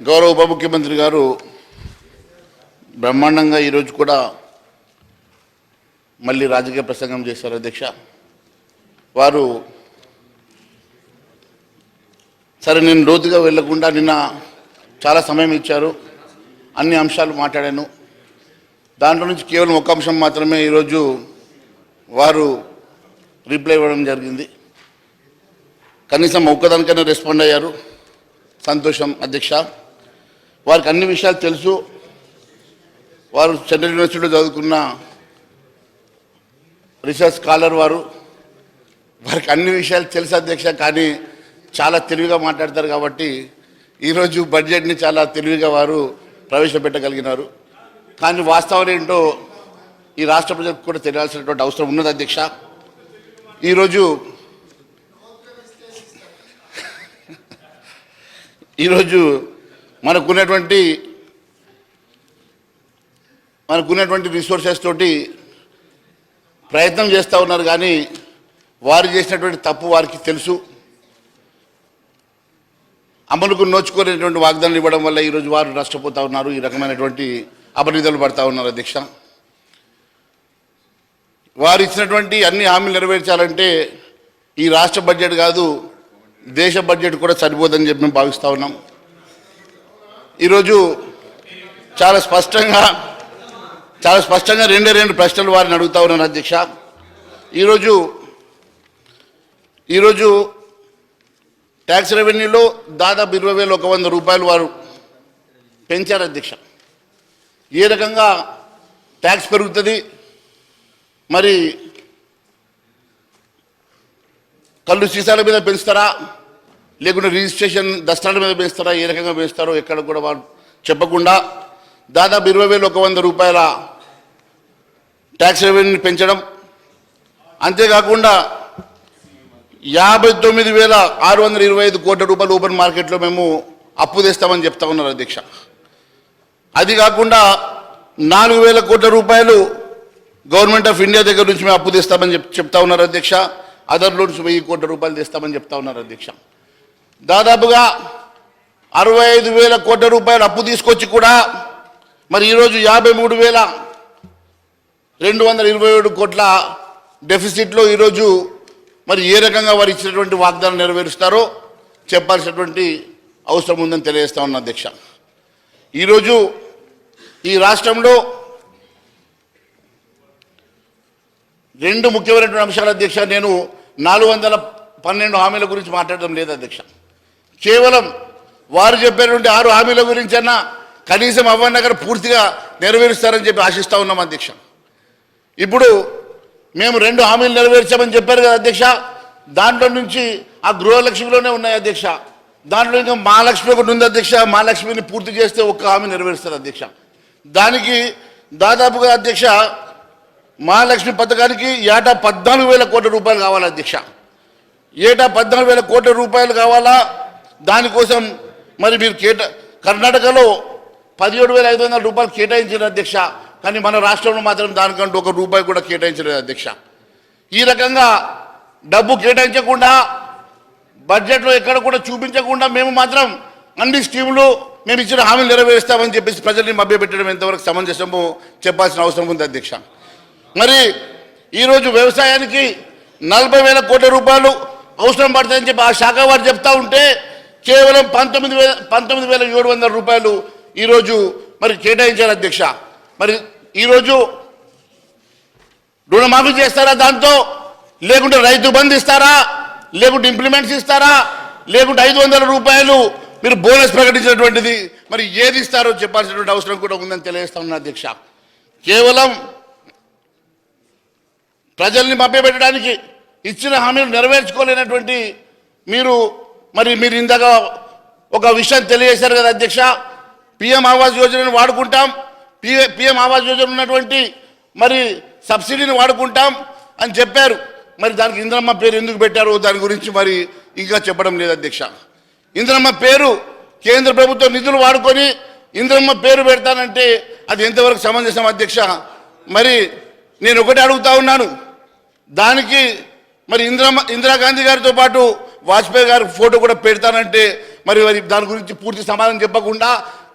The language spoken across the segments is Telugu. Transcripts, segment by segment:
గౌరవ ఉప ముఖ్యమంత్రి గారు బ్రహ్మాండంగా ఈరోజు కూడా మళ్ళీ రాజకీయ ప్రసంగం చేశారు అధ్యక్ష. వారు సరే నేను లోతుగా వెళ్ళకుండా నిన్న చాలా సమయం ఇచ్చారు. అన్ని అంశాలు మాట్లాడాను. దాంట్లో నుంచి కేవలం ఒక అంశం మాత్రమే ఈరోజు వారు రిప్లై ఇవ్వడం జరిగింది. కనీసం ఒక్కదానికైనా రెస్పాండ్ అయ్యారు. సంతోషం అధ్యక్ష. వారికి అన్ని విషయాలు తెలుసు. వారు సెంట్రల్ యూనివర్సిటీలో చదువుకున్న రీసెర్చ్ స్కాలర్ వారు. వారికి అన్ని విషయాలు తెలుసు అధ్యక్ష కానీ చాలా తెలివిగా మాట్లాడతారు కాబట్టి ఈరోజు బడ్జెట్ని చాలా తెలివిగా వారు ప్రవేశపెట్టగలిగినారు. కానీ వాస్తవం ఏంటో ఈ రాష్ట్ర ప్రజలకు కూడా తెలియాల్సినటువంటి అవసరం ఉన్నది అధ్యక్ష. ఈరోజు ఈరోజు మనకున్నటువంటి మనకున్నటువంటి రిసోర్సెస్ తోటి ప్రయత్నం చేస్తూ ఉన్నారు కానీ వారు చేసినటువంటి తప్పు వారికి తెలుసు. అమలుకు నోచుకునేటువంటి వాగ్దానాలు ఇవ్వడం వల్ల ఈరోజు వారు నష్టపోతూ ఉన్నారు. ఈ రకమైనటువంటి అపనిధులు పడతా ఉన్నారు అధ్యక్ష. వారు ఇచ్చినటువంటి అన్ని హామీలు నెరవేర్చాలంటే ఈ రాష్ట్ర బడ్జెట్ కాదు దేశ బడ్జెట్ కూడా సరిపోదని చెప్పి మేము భావిస్తూ ఉన్నాం. ఈరోజు చాలా స్పష్టంగా చాలా స్పష్టంగా రెండే రెండు ప్రశ్నలు వారిని అడుగుతా ఉన్నాను అధ్యక్ష. ఈరోజు ఈరోజు ట్యాక్స్ రెవెన్యూలో దాదాపు ఇరవై వేల ఒక వంద రూపాయలు వారు పెంచారు అధ్యక్ష. ఏ రకంగా ట్యాక్స్ పెరుగుతుంది? మరి కళ్ళు సీసాల మీద పెంచుతారా? లేకుంటే రిజిస్ట్రేషన్ దస్తాల మీద వేస్తారా ఏ రకంగా వేస్తారో ఎక్కడ కూడా వారు చెప్పకుండా దాదాపు ఇరవై వేల ఒక వంద రూపాయల ట్యాక్స్ రెవెన్యూ పెంచడం. అంతేకాకుండా యాభై తొమ్మిది వేల ఆరు వందల ఇరవై ఐదు కోట్ల రూపాయలు ఓపెన్ మార్కెట్లో మేము అప్పు తెస్తామని చెప్తా ఉన్నారు అధ్యక్ష. అది కాకుండా నాలుగు వేల కోట్ల రూపాయలు గవర్నమెంట్ ఆఫ్ ఇండియా దగ్గర నుంచి మేము అప్పు తెస్తామని చెప్ చెప్తా ఉన్నారు అధ్యక్ష. అదర్ లోన్స్ వెయ్యి కోట్ల రూపాయలు తెస్తామని చెప్తా ఉన్నారు అధ్యక్ష. దాదాపుగా అరవై ఐదు వేల కోట్ల రూపాయలు అప్పు తీసుకొచ్చి కూడా మరి ఈరోజు యాభై మూడు వేల రెండు వందల ఇరవై ఏడు కోట్ల డెఫిసిట్లో ఈరోజు మరి ఏ రకంగా వారు ఇచ్చినటువంటి వాగ్దానం నెరవేరుస్తారో చెప్పాల్సినటువంటి అవసరం ఉందని తెలియజేస్తా ఉన్నా అధ్యక్ష. ఈరోజు ఈ రాష్ట్రంలో రెండు ముఖ్యమైనటువంటి అంశాల అధ్యక్ష నేను నాలుగు వందల పన్నెండు హామీల గురించి మాట్లాడడం లేదు అధ్యక్ష. కేవలం వారు చెప్పినటువంటి ఆరు హామీల గురించి అన్నా కనీసం అవ్వన్నగర్ పూర్తిగా నెరవేరుస్తారని చెప్పి ఆశిస్తూ ఉన్నాం అధ్యక్ష. ఇప్పుడు మేము రెండు హామీలు నెరవేర్చామని చెప్పారు కదా అధ్యక్ష. దాంట్లో నుంచి ఆ గృహలక్ష్మిలోనే ఉన్నాయి అధ్యక్ష. దాంట్లో ఇంకా మహాలక్ష్మి ఒకటి ఉంది అధ్యక్ష. మహాలక్ష్మిని పూర్తి చేస్తే ఒక్క హామీ నెరవేరుస్తారు అధ్యక్ష. దానికి దాదాపుగా అధ్యక్ష మహాలక్ష్మి పథకానికి ఏటా పద్నాలుగు వేల కోట్ల రూపాయలు కావాలి అధ్యక్ష? ఏటా పద్నాలుగు వేల కోట్ల రూపాయలు కావాలా? దానికోసం మరి మీరు కేట కర్ణాటకలో పదిహేడు వేల ఐదు వందల రూపాయలు కేటాయించిన అధ్యక్ష. కానీ మన రాష్ట్రంలో మాత్రం దానికంటూ ఒక రూపాయి కూడా కేటాయించలేదు అధ్యక్ష. ఈ రకంగా డబ్బు కేటాయించకుండా బడ్జెట్లో ఎక్కడ కూడా చూపించకుండా మేము మాత్రం అన్ని స్కీములు మేము ఇచ్చిన హామీలు నెరవేరుస్తామని చెప్పేసి ప్రజల్ని మభ్యపెట్టడం ఎంతవరకు సమంజసమో చెప్పాల్సిన అవసరం ఉంది అధ్యక్ష. మరి ఈరోజు వ్యవసాయానికి నలభై వేల కోట్ల రూపాయలు అవసరం పడుతుందని చెప్పి ఆ శాఖ వారు చెప్తా ఉంటే కేవలం పంతొమ్మిది వేల పంతొమ్మిది వేల ఏడు వందల రూపాయలు ఈరోజు మరి కేటాయించారు అధ్యక్ష. మరి ఈరోజు రుణమాఫీ చేస్తారా దాంతో? లేకుంటే రైతు బంధు ఇస్తారా? లేకుంటే ఇంప్లిమెంట్స్ ఇస్తారా? లేకుంటే ఐదు వందల రూపాయలు మీరు బోనస్ ప్రకటించినటువంటిది మరి ఏది ఇస్తారో చెప్పాల్సినటువంటి అవసరం కూడా ఉందని తెలియజేస్తా ఉన్నా అధ్యక్ష. కేవలం ప్రజల్ని మభ్యపెట్టడానికి ఇచ్చిన హామీలు నెరవేర్చుకోలేనటువంటి మీరు మరి మీరు ఇందాక ఒక విషయం తెలియజేశారు కదా అధ్యక్ష. పిఎం ఆవాస్ యోజనను వాడుకుంటాం. పిఏ పిఎం ఆవాస్ యోజన ఉన్నటువంటి మరి సబ్సిడీని వాడుకుంటాం అని చెప్పారు. మరి దానికి ఇంద్రమ్మ పేరు ఎందుకు పెట్టారు దాని గురించి మరి ఇంకా చెప్పడం లేదు అధ్యక్ష. ఇంద్రమ్మ పేరు కేంద్ర ప్రభుత్వం నిధులు వాడుకొని ఇంద్రమ్మ పేరు పెడతానంటే అది ఎంతవరకు సమంజసం అధ్యక్ష? మరి నేను ఒకటి అడుగుతా ఉన్నాను. దానికి మరి ఇందిరా ఇందిరాగాంధీ గారితో పాటు వాజ్పేయి గారి ఫోటో కూడా పెడతానంటే మరి మరి దాని గురించి పూర్తి సమాధానం చెప్పకుండా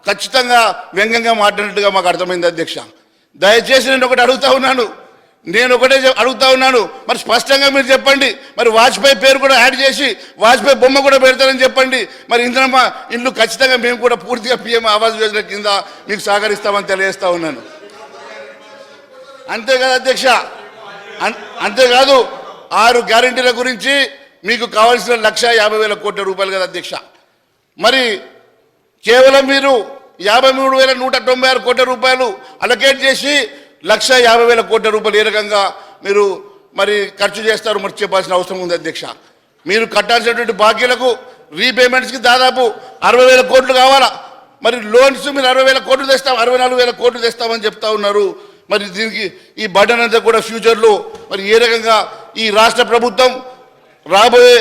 ఖచ్చితంగా వ్యంగ్యంగా మాట్లాడినట్టుగా మాకు అర్థమైంది అధ్యక్ష. దయచేసి నేను ఒకటి అడుగుతా ఉన్నాను. నేను ఒకటే అడుగుతా ఉన్నాను. మరి స్పష్టంగా మీరు చెప్పండి. మరి వాజ్పేయి పేరు కూడా యాడ్ చేసి వాజ్పేయి బొమ్మ కూడా పెడతారని చెప్పండి. మరి ఇంద్రమ్మ ఇల్లు ఖచ్చితంగా మేము కూడా పూర్తిగా పిఎం ఆవాస్ యోజన కింద మీకు సహకరిస్తామని తెలియజేస్తా ఉన్నాను. అంతే కదా అధ్యక్ష అంతేకాదు ఆరు గ్యారంటీల గురించి మీకు కావాల్సిన లక్ష యాభై వేల కోట్ల రూపాయలు కదా అధ్యక్ష. మరి కేవలం మీరు యాభై మూడు వేల నూట తొంభై ఆరు కోట్ల రూపాయలు అలొకేట్ చేసి లక్ష యాభై వేల కోట్ల రూపాయలు ఏ రకంగా మీరు మరి ఖర్చు చేస్తారు మరి చెప్పాల్సిన అవసరం ఉంది అధ్యక్ష. మీరు కట్టాల్సినటువంటి బాకీలకు రీపేమెంట్స్కి దాదాపు అరవై వేల కోట్లు కావాలా? మరి లోన్స్ మీరు అరవై వేల కోట్లు తెస్తాం అరవై నాలుగు వేల కోట్లు తెస్తామని చెప్తా ఉన్నారు. మరి దీనికి ఈ బటన్ అంతా కూడా ఫ్యూచర్లో మరి ఏ రకంగా ఈ రాష్ట్ర ప్రభుత్వం రాబోయే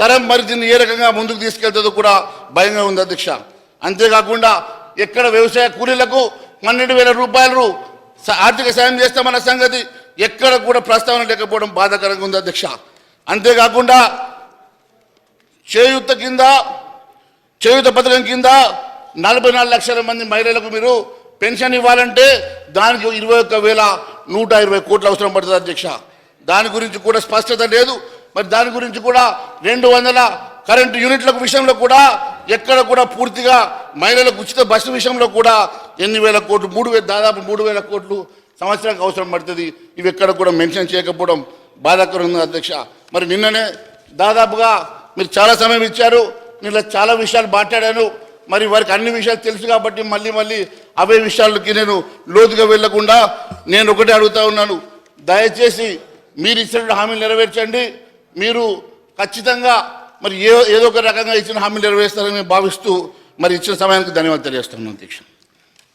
తరం మరి దీన్ని ఏ రకంగా ముందుకు తీసుకెళ్తుందో కూడా భయంగా ఉంది అధ్యక్ష. అంతేకాకుండా ఎక్కడ వ్యవసాయ కూలీలకు పన్నెండు వేల రూపాయలు స- ఆర్థిక సాయం చేస్తామన్న సంగతి ఎక్కడ కూడా ప్రస్తావన లేకపోవడం బాధాకరంగా ఉంది అధ్యక్ష. అంతేకాకుండా చేయూత కింద చేయుత పథకం కింద నలభై నాలుగు లక్షల మంది మహిళలకు మీరు పెన్షన్ ఇవ్వాలంటే దానికి ఇరవై ఒక్క వేల నూట ఇరవై కోట్లు అవసరం పడుతుంది అధ్యక్ష. దాని గురించి కూడా స్పష్టత లేదు. మరి దాని గురించి కూడా రెండు వందల కరెంటు యూనిట్లకు విషయంలో కూడా ఎక్కడ కూడా పూర్తిగా మహిళలకు ఉచిత బస్సు విషయంలో కూడా ఎన్ని వేల కోట్లు మూడు వేల దాదాపు మూడు వేల కోట్లు సంవత్సరానికి అవసరం పడుతుంది. ఇవి ఎక్కడ కూడా మెన్షన్ చేయకపోవడం బాధాకరంగా ఉంది అధ్యక్ష. మరి నిన్ననే దాదాపుగా మీరు చాలా సమయం ఇచ్చారు. నేను చాలా విషయాలు మాట్లాడాను. మరి వారికి అన్ని విషయాలు తెలుసు కాబట్టి మళ్ళీ మళ్ళీ అవే విషయాలకి నేను లోతుగా వెళ్ళకుండా నేను ఒకటే అడుగుతా ఉన్నాను. దయచేసి మీరు ఇచ్చిన హామీలు నెరవేర్చండి. మీరు ఖచ్చితంగా మరి ఏ ఏదో ఒక రకంగా ఇచ్చిన హామీలు నెరవేరుస్తారని భావిస్తూ మరి ఇచ్చిన సమయానికి ధన్యవాదాలు తెలియజేస్తున్నాను అధ్యక్షుడు.